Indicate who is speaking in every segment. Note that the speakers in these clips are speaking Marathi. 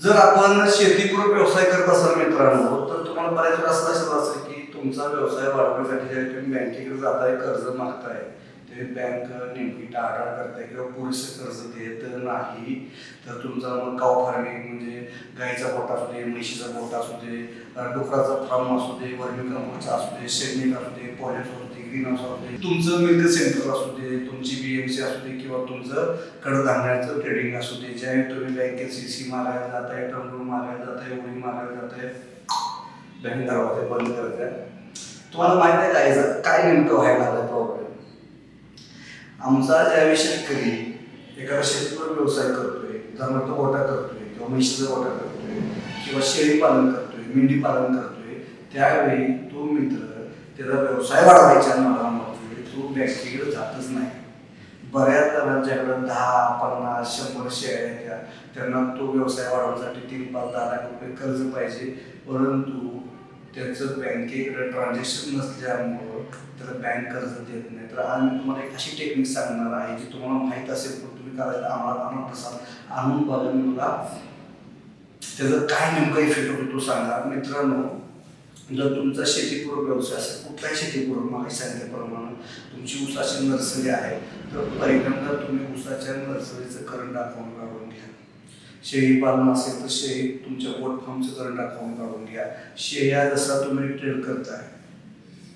Speaker 1: जर आपण शेतीपूरक व्यवसाय करत असाल मित्रांनो तर तुम्हाला बऱ्याच वेळा असं लक्षात असेल की तुमचा व्यवसाय वाढवण्यासाठी ज्यावेळी तुम्ही बँकेकडे जाताय कर्ज मागताय ते बँक नेमकी टाळाटाळ करताय किंवा पुरेसे कर्ज देत नाही तर तुमचा मग काव फार्मिंग म्हणजे गाईचा गोठा असू दे म्हशीचा गोठा असू दे डुकराचा फार्म असू दे वर्मी कंपोस्टचा असू दे शेंडिंग असू दे पॉलिश असू दे ग्रीन हाऊस असू दे. तुमचं मिल्क सेंटर असू दे तुमची बीएमसी असू दे किंवा तुमचं कडधान्याचं ट्रेडिंग असू दे ज्या तुम्ही बँकेत सी सी मारायला जाताय टर्म मारायला जाताय उडी मारायला जाताय बँक दरवाजे बंद करताय. तुम्हाला माहीत आहे काय काय नेमकं व्हायला लागलं प्रॉब्लेम आमचा ज्यावेळी शेतकरी एखादा शेतीवर व्यवसाय करतोय उदाहरणार्थ गोटा करतोय किंवा म्हशीचा गोटा करतोय किंवा शेळी पालन करतोय मेंढी पालन करतोय त्यावेळी तो मित्र त्याचा व्यवसाय वाढवायच्या नावामध्ये तो बँकेकडे जातच नाही. बऱ्याच जणांच्याकडे दहा पन्नास शंभर शेळ्या त्या त्यांना तो व्यवसाय वाढवण्यासाठी तीन पाच दहा लाख रुपये कर्ज पाहिजे. परंतु त्याचं बँकेकडे ट्रान्झॅक्शन नसल्यामुळं त्याला बँक कर्ज देत नाही. तर आज मी तुम्हाला एक अशी टेक्निक सांगणार आहे जी तुम्हाला माहीत असेल पण तुम्ही करायला आम्हाला आणत असाल आणून बघा मी तुला त्याचं काय नेमकं इफेक्ट होतो तो सांगा. मित्रांनो जर तुमचा शेतीपूरक व्यवसाय असेल कुठलाही शेतीपूरक मागे सांगितल्याप्रमाणे तुमची ऊसाची नर्सरी आहे. तर पहिल्यांदा तुम्ही ऊसाच्या नर्सरीचं करंट अकाउंट काढून घ्या. शेळी पालन असेल तर शेळी तुमच्या गोट फार्मचं करंट अकाउंट काढून घ्या. शेळ्या जसा तुम्ही ट्रेड करताय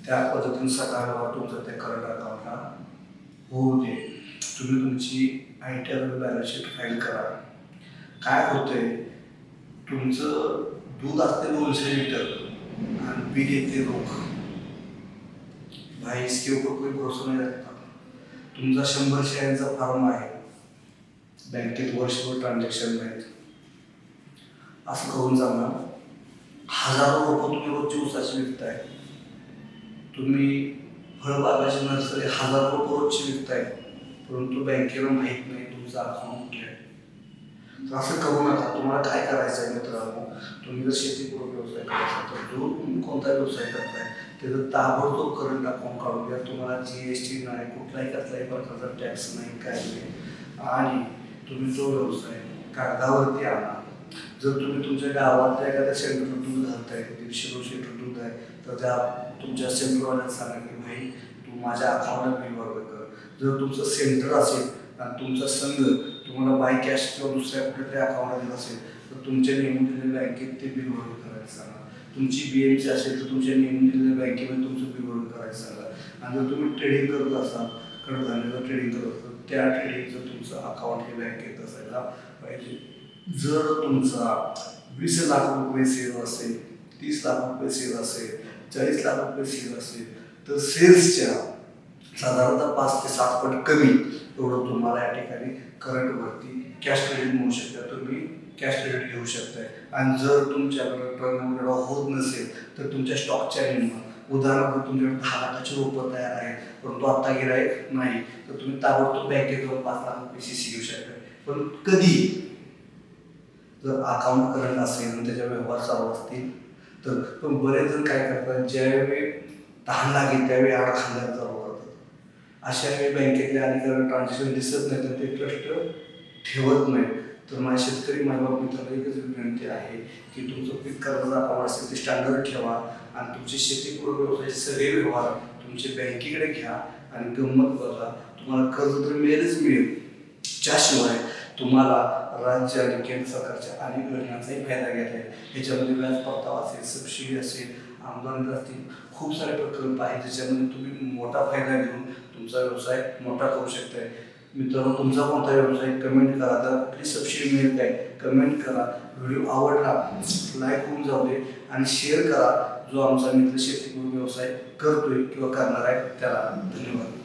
Speaker 1: त्या पद्धतीने सकाळ तुमचं त्या करंट अकाउंटला होऊ दे. तुम्ही तुमची I T R balance sheet file करा. काय होतंय तुमचं दूध असते दोनशे लिटर. आणि बिल येते रोख भाई इसके ऊपर कोई भरोसा नाही रखता. तुमचा शंभर शेअरचा फार्म आहे. बँकेत वर्षभर ट्रान्झॅक्शन नाहीत. असं करून जाणार. हजारो रुपये तुम्ही रोजची उसाची विकताय. तुम्ही फळबागाची नर्सरी हजारो रुपये रोजची विकताय. परंतु बँकेला माहीत नाही तुमचा अकाउंट कुठे आहे. असं करू नका. तुम्हाला काय करायचं आहे मित्रांनो तुम्ही जर शेतीपूर्वक व्यवसाय करायचा तर जो तुम्ही कोणता व्यवसाय करताय त्याचं ताबडतोब करंट अकाउंट काढून घ्या. तुम्हाला जी एस टी नाही कुठलाही कसलाही प्रकारचा टॅक्स नाही काय नाही. आणि तुम्ही जो व्यवसाय कागदावरती आणा. जर तुम्ही तुमच्या गावातल्या एखाद्या सेंटरला दूध घालताय दीडशे दोनशे लिटर दूध आहे तर त्या तुमच्या सेंटरवाल्याला सांगा की भाई तू माझ्या अकाउंटला बिल वर्ग कर. जर तुमचं सेंटर असेल आणि तुमचा संघ तुम्हाला बाय कॅश किंवा दुसऱ्या कुठल्या तरी अकाउंटला देत असेल तर तुमच्या नेमून दिलेल्या बँकेत ते बिल भरून करायला सांगा. तुमची बी एमसी असेल तर तुमच्या नेमून दिलेल्या बँकेमध्ये तुमचं बिल भरून करायला सांगा. आणि जर तुम्ही ट्रेडिंग करत असाल कडधान्याचं ट्रेडिंग करत असाल त्या ट्रेडिंगचं तुमचं अकाउंट हे बँकेत असायला पाहिजे. जर तुमचा वीस लाख रुपये सेल असेल तीस लाख रुपये सेल असेल चाळीस लाख रुपये सेल असेल तर सेल्सच्या साधारणतः पाच ते सात पट कमी एवढं तुम्हाला या ठिकाणी करंटवरती कॅश क्रेडिट मिळू शकतं. तुम्ही कॅश क्रेडिट घेऊ शकताय. आणि जर तुमच्याकडे टर्न होत नसेल तर तुमच्या स्टॉकच्या नियमात उदाहरणार्थ तुमच्याकडे दहा लाखाची रोपं तयार आहेत परंतु आता गिरायक नाही तर तुम्ही ताबडतोब बँकेत जाऊन पाच लाख रुपये सी सी घेऊ शकता पण कधी? जर अकाउंट करंट असेल आणि त्याच्या व्यवहार चालू असतील तर. पण बरेच जण काय करतात ज्यावेळी तहान लागेल त्यावेळी आड खांद्याला चालू अशा वेळी बँकेतले अधिकारी ट्रान्झॅक्शन दिसत नाही तर ते ट्रस्ट ठेवत नाही तर माझ्या शेतकरी माझ्या मित्राला एकच विनंती आहे की तुमचं पीक कर्जाचं अकाउंट असेल ते स्टँडर्ड ठेवा आणि तुमचे शेतीपूर्व व्यवसायाचे सगळे व्यवहार तुमचे बँकेकडे घ्या आणि गंमत बघा. तुम्हाला कर्ज तर मिळेलच मिळेल. त्याशिवाय तुम्हाला राज्य आणि केंद्र सरकारच्या अनेक योजनांचाही फायदा घेता येईल ह्याच्यामध्ये व्याज परतावा असेल सबसिडी असेल आमदार असतील खूप सारे प्रकल्प आहेत ज्याच्यामध्ये तुम्ही मोठा फायदा घेऊन तुमचा व्यवसाय मोठा करू शकताय. मित्रांनो तुमचा कोणता व्यवसाय कमेंट करा. तर कुठली सबसिडी मिळेल काय कमेंट करा. व्हिडिओ आवडला लाईक होऊन जाऊ दे आणि शेअर करा. जो आमचा मित्र शेती व्यवसाय करतोय किंवा करणार आहे त्याला धन्यवाद.